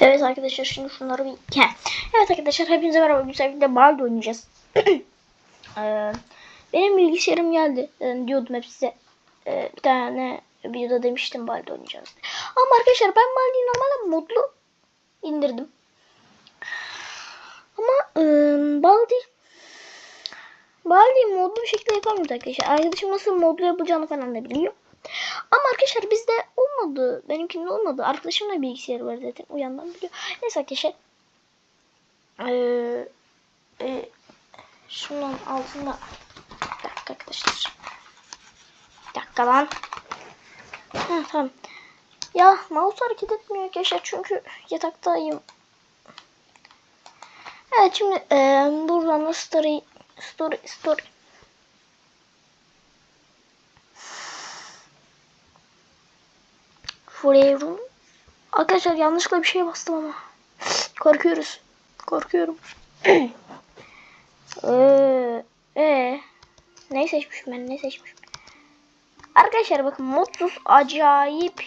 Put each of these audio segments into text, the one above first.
Evet arkadaşlar şimdi şunları bir... Heh. Evet arkadaşlar hepinize merhaba. Güzel bir de Baldi oynayacağız. Ee, benim bilgisayarım geldi. Ee, diyordum hep size. Ee, bir tane videoda demiştim Baldi oynayacağız. Ama arkadaşlar ben Baldi'yi normalde modlu indirdim. Ama Baldi Baldi'yi modlu bir şekilde yapamıyoruz arkadaşlar. Arkadaşım nasıl modlu yapacağını falan da biliyor. Ama arkadaşlar bizde olmadı. Benimkinde olmadı. Arkadaşım da bilgisayarı var zaten. O biliyor. Neyse arkadaşlar. Ee, e, şunun altında bir dakika arkadaşlar. Bir dakika lan. Ha, tamam. Ya mouse hareket etmiyor arkadaşlar çünkü yataktayım. Evet şimdi e, buradan da story story story Forever. Arkadaşlar yanlışlıkla bir şeye bastım ama. Korkuyoruz. Korkuyorum. ee, ee, ne seçmişim ben ne seçmişim. Arkadaşlar bakın mutsuz acayip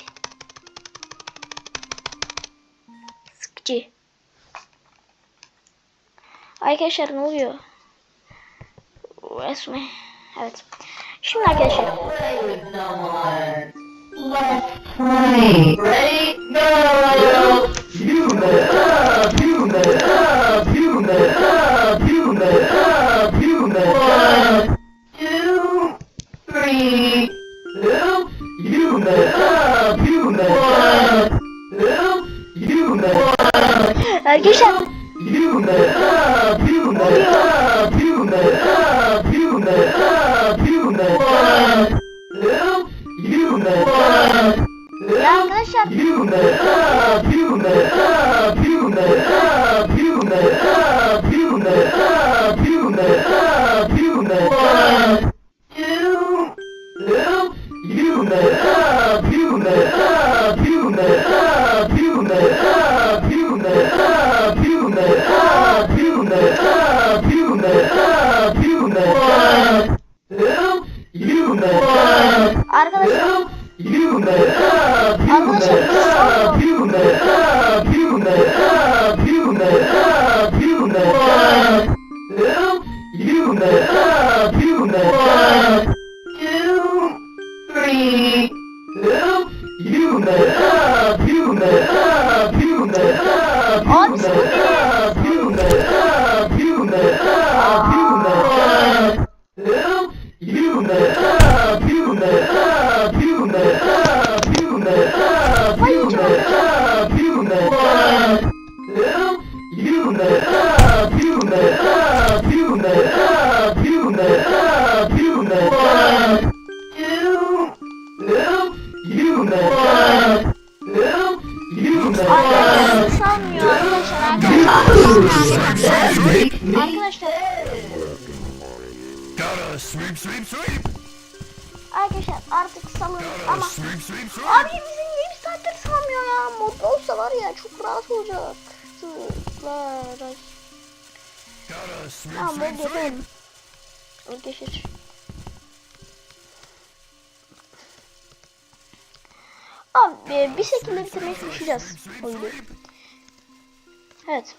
sıkıcı. Arkadaşlar ne oluyor? Resmi. Evet. Şimdi arkadaşlar play. Ready? Go! Human human human human human. One, two, three. Oops, human up, human human Human up, human human human human. the Arkadaşlar. Arkadaşlar artık salıyoruz ama abi bizim niye bir saattir salmıyor ya mod olsa var ya çok rahat olacak. Tamam mod yapalım. Arkadaşlar. Abi bir şekilde bitirmeye çalışacağız oyunu. Evet.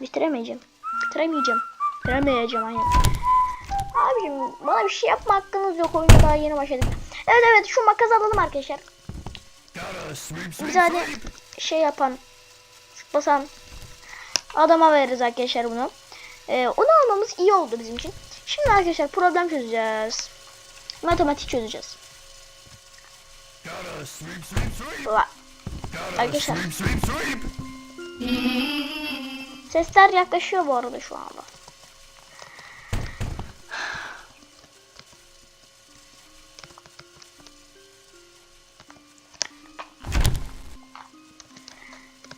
Bitiremeyeceğim. Bitiremeyeceğim. Bitiremeyeceğim aynen. Abicim bana bir şey yapma hakkınız yok. Oyuna daha yeni başladık. Evet evet şu makası alalım arkadaşlar. Tane sweep. şey yapan, basan adama veririz arkadaşlar bunu. Ee, onu almamız iyi oldu bizim için. Şimdi arkadaşlar problem çözeceğiz. Matematik çözeceğiz. Arkadaşlar. Sesler yaklaşıyor bu arada şu anda.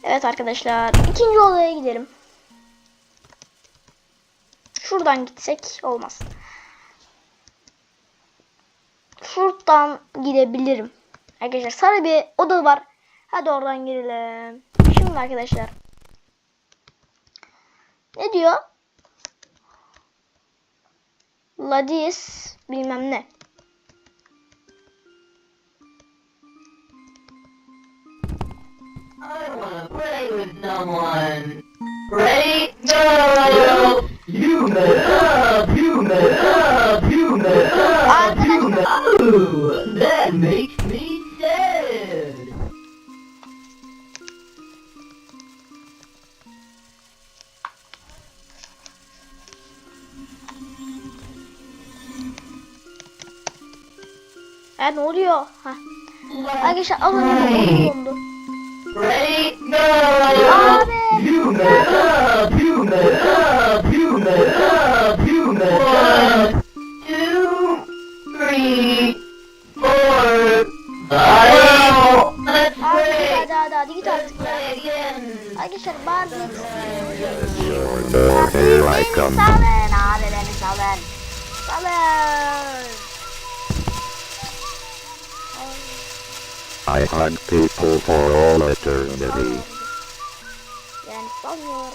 Evet arkadaşlar ikinci odaya gidelim. Şuradan gitsek olmaz. Şuradan gidebilirim. Arkadaşlar sarı bir oda var. Hadi oradan girelim. Şimdi arkadaşlar ne diyor? Ladis bilmem ne. I wanna play with someone. Ready? Go! You mess Arkadaşlar alın onu dondu. Ready? Go! Abi. I hug people for all eternity. Yani salmıyor.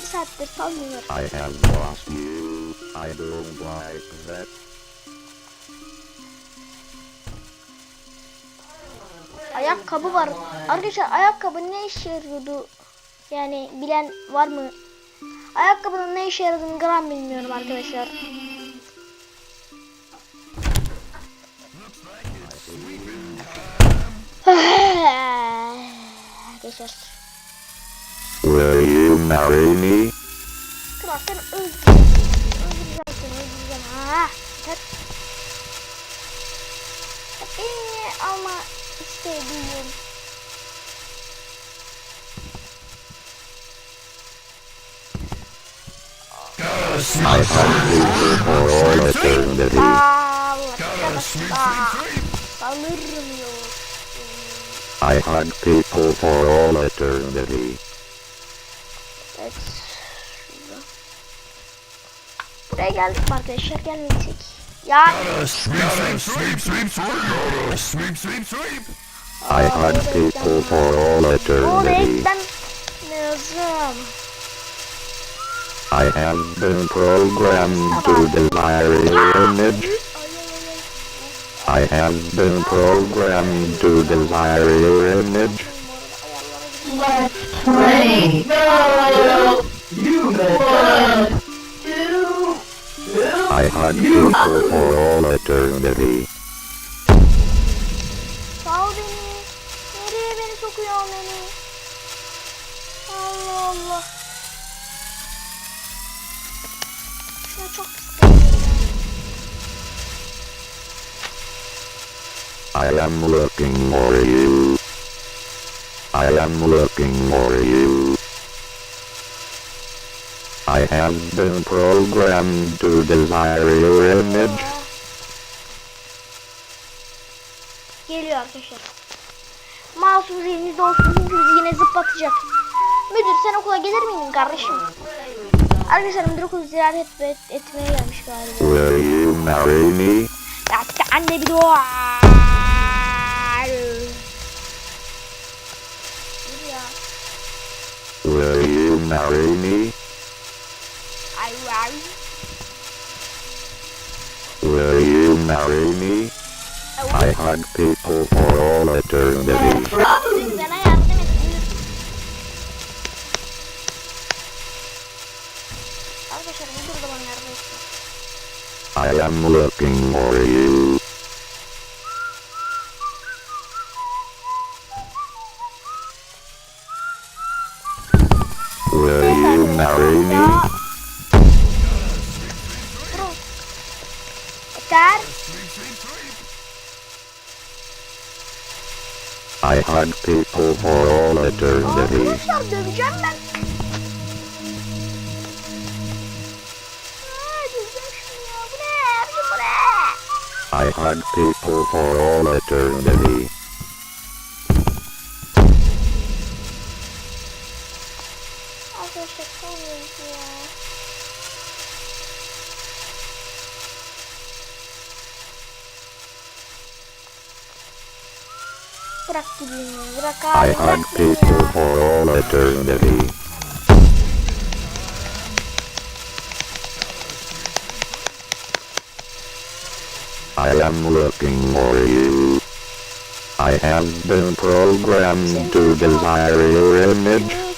Bir saattir salmıyor. I have lost you. I don't like that. Ayakkabı var. Arkadaşlar ayakkabı ne işe yarıyordu? Yani bilen var mı? Ayakkabının ne işe yaradığını gram bilmiyorum arkadaşlar. Arkadaşlar. Will you marry me? Kral sen öldür. Öldüreceğim seni öldüreceğim. Ha. Yeter. Ya Beni niye alma isteği duyuyorum. Gotta sweep, I hug people for all eternity. Allah. gotta sweep, Aa, Salırım yok. I hug people for all eternity. Evet. Şurada. Buraya geldik mi arkadaşlar? Gelmeyecek. Ya. Sweep, sweep, sweep, sweep, sweep. Sweep, sweep, sweep. I hug people for all eternity. renkten lazım. I have been programmed to desire your image. I have been programmed to desire your image. Let's play. Go! You. One, two, I hug people for all eternity. Am looking for you. I am looking for you. I have been programmed to desire your image. Geliyor arkadaşlar. Masum elinizde olsun çünkü yine zıplatacak. Müdür sen okula gelir miydin kardeşim? Arkadaşlar müdür okulu ziyaret et, etmeye gelmiş galiba. Will you marry me? Ya de bir dua. Dur ya. Will you marry me? Ay ay. Will you marry me? I hug people for all eternity. Siz bana yardım et. buyur. Arkadaşlar müdür de bana yardım etsin. I am looking for you. Will you marry me? Ya. Durun. Yeter. Sweep, sweep, sweep. I hug people for all eternity. Arkadaşlar döveceğim ben. Aa, döveceğim şunu ya. Bu ne? Abicim bu ne? I hug people for all eternity. Kalmıyoruz ya. Bırak gideyim ya. Bırak I beni people for all eternity. I am looking for you. I have been programmed to desire your image.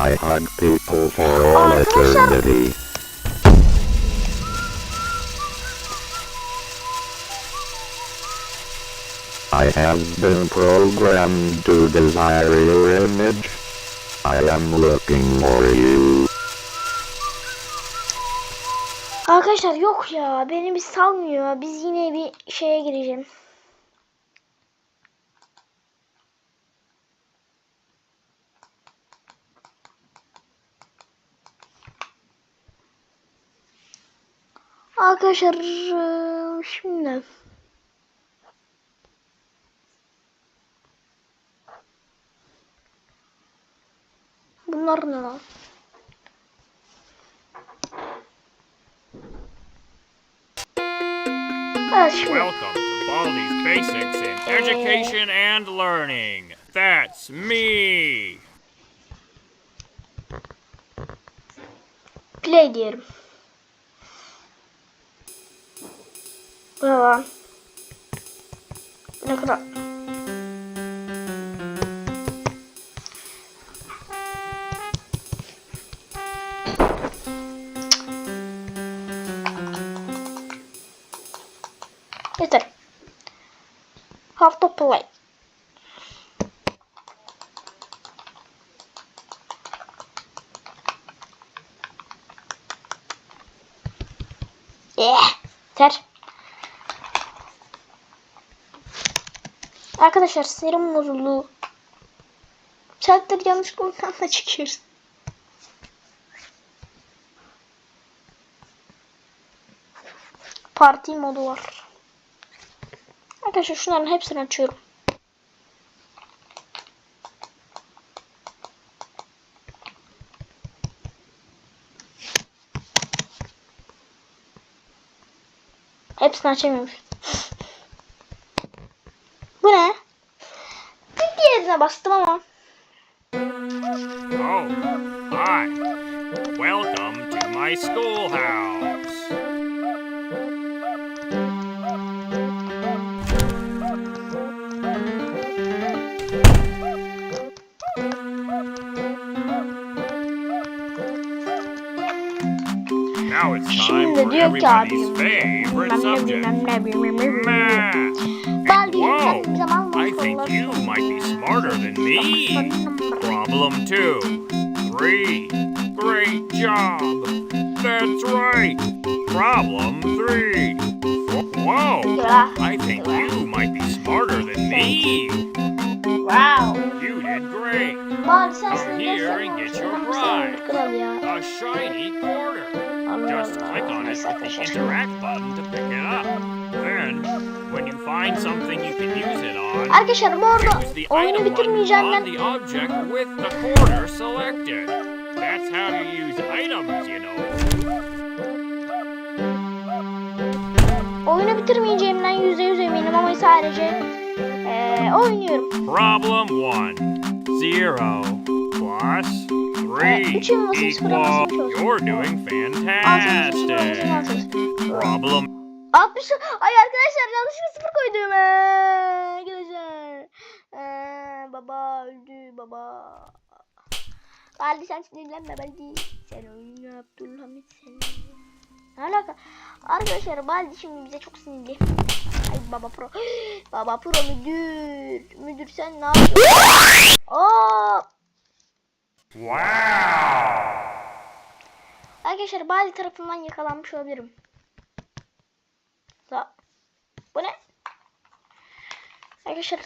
I hug people for all eternity. I have been programmed to desire your image. I am looking for you. Arkadaşlar yok ya beni bir salmıyor. Biz yine bir şeye gireceğim. Arkadaşlar şimdi Bunlar ne lan? Welcome to Baldi's Basics in Education and Learning. That's me. Play diyelim. Bu ne lan? Bu Ne kadar? Arkadaşlar serum bozuldu. Çarptır yanlış da çıkıyoruz. Parti modu var. Arkadaşlar şunların hepsini açıyorum. Hepsini açamıyormuş. Bastım ama. Oh, hi. Welcome to my schoolhouse. Now it's time Şimdi for diyor ki everybody's favorite Bilmem ne subject, bilmem ne bilmem ne bilmem ne. math. Baldi Whoa, yaptığım zaman I think you might be smarter than me. Problem two. Three. Great job. That's right. Problem three. Whoa. I think you might be smarter than me. Wow. You did great. Come here and get your prize. A shiny quarter. Just click on it with the interact button to pick it up. Then, when you find something you can use it on, Arkadaşlar bu arada Use the oyunu item bitirmeyeceğim on ben. the object with the quarter selected. That's how you use items, you know. Oyunu bitirmeyeceğimden yüzde yüz eminim ama sadece eee oynuyorum. Problem one. Zero plus three üçün basınç equal. kuramasını çöz. You're doing fantastic. Problem Altmış. Ay arkadaşlar yanlışlıkla sıfır koydum. Eee, Arkadaşlar. Eee, baba öldü baba. Baldi sen sinirlenme Baldi. Sen oyunu Abdülhamit sen. Ne alaka? Arkadaşlar Baldi şimdi bize çok sinirli. Ay baba pro. baba pro müdür. Müdür sen ne yapıyorsun? Aa! Wow. Arkadaşlar Baldi tarafından yakalanmış olabilirim. Bu ne? Arkadaşlar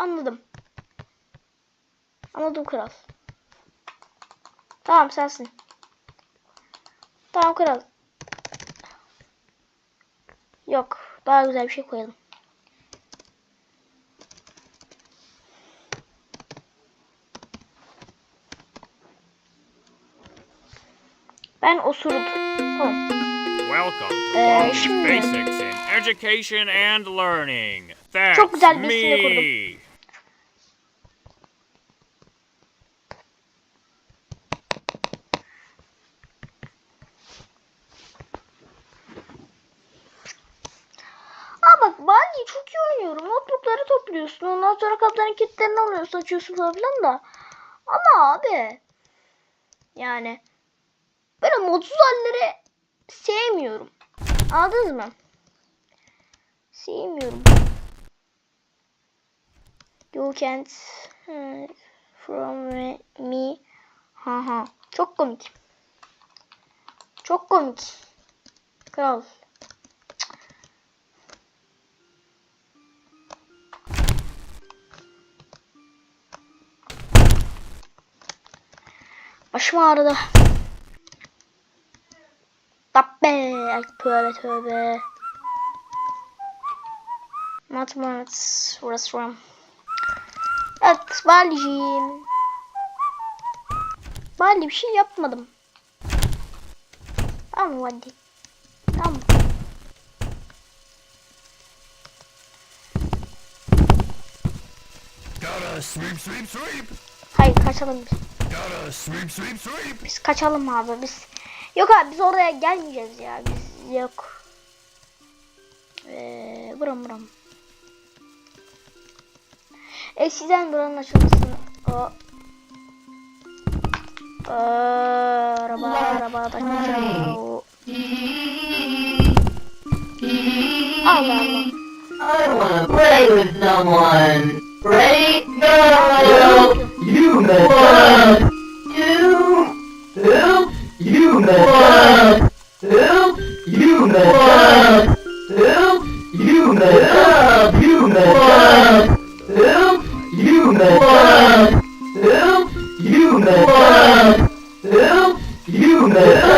Anladım. Anladım kral. Tamam sensin. Tamam kral. Yok. Daha güzel bir şey koyalım. Ben osurdum. Tamam. Welcome to Ee, şimdi- Basics in Education and Learning. That's Çok güzel bir isimle kurdum. Bali çok iyi oynuyorum. Notebookları topluyorsun. Ondan sonra kaptanın kilitlerini alıyorsun. Açıyorsun falan filan da. Ama abi. Yani. Böyle mutsuz halleri sevmiyorum. Anladınız mı? Sevmiyorum. You can't from me. Haha. Çok komik. Çok komik. Kral. Başım ağrıdı. Ay tövbe tövbe. Mathematics restaurant. Evet Bali'ciğim. Bali bir şey yapmadım. Tamam hadi. Tamam. Gotta sweep, sweep, sweep. Hayır kaçalım biz. Sweep, sweep, sweep. Biz kaçalım abi biz. Yok abi biz oraya gelmeyeceğiz ya. Biz yok. Ee, buram buram. Eskiden buranın açılmasını o Ee, araba araba da Allah Allah. I wanna play with someone. Ready? Go! You messed You messed up. You messed up. You messed up. You messed up. You messed up. You messed up. You messed up.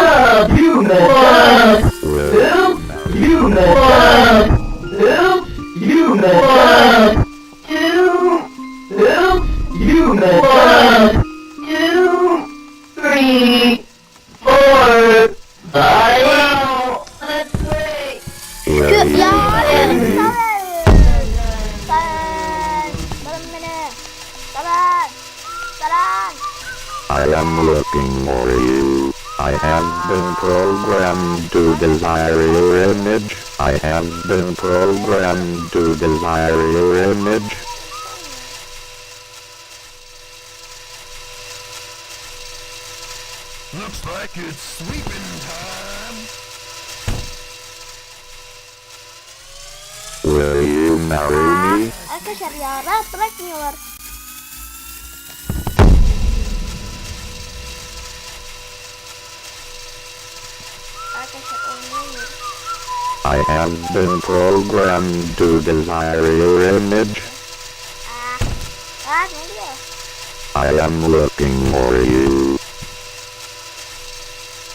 Desire image. Looks like it's sweeping time. Will you marry me? Arkadaşlar ya rahat bırakmıyorlar. Arkadaşlar. I have been programmed to desire your image. I am looking for you.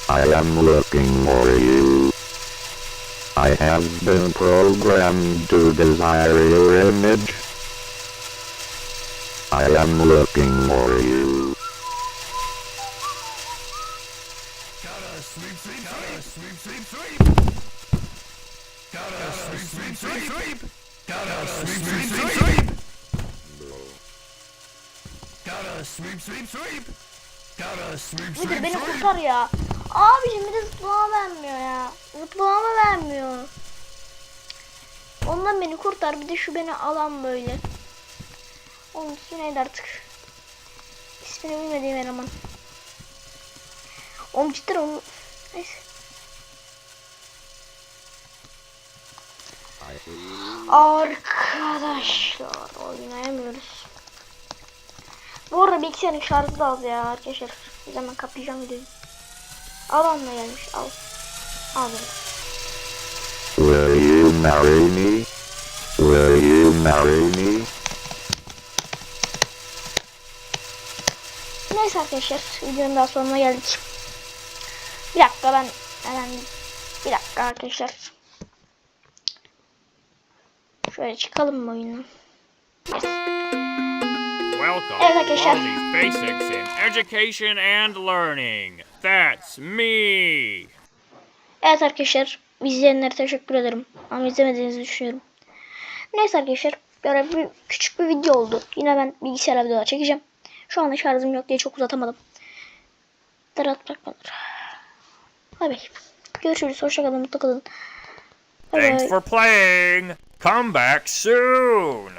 I am looking for you. I have been programmed to desire your image. I am looking for you. Sweep, sweep. Gotta sweep, sweep, sweep. Gotta sweep, sweep, sweep. Gotta sweep, Müdür sweep, beni kurtar ya. Abicim bir de zıplama vermiyor ya. Zıplama vermiyor. Ondan beni kurtar. Bir de şu beni alan böyle. Onun ismi neydi artık? İsmini bilmediğim eleman. Oğlum cidden onu... Neyse. Arkadaşlar oynayamıyoruz. Bu arada bilgisayarın şarjı da az ya arkadaşlar. Bir zaman kapayacağım videoyu. Onunla gelmiş al. Al bunu. Will you marry me? Will you marry me? Neyse arkadaşlar videonun daha sonuna geldik. Bir dakika ben hemen bir dakika arkadaşlar. Şöyle çıkalım mı oyundan? Welcome. Evet arkadaşlar. Basics in education and learning. That's me. Evet arkadaşlar izleyenlere teşekkür ederim. Ama izlemediğinizi düşünüyorum. Neyse arkadaşlar böyle bir küçük bir video oldu. Yine ben bilgisayar videolar çekeceğim. Şu anda şarjım yok diye çok uzatamadım. Dırat bırakmadır. Bay bay. Görüşürüz. Hoşçakalın. Mutlu kalın. Bay Thanks for playing. Come back soon.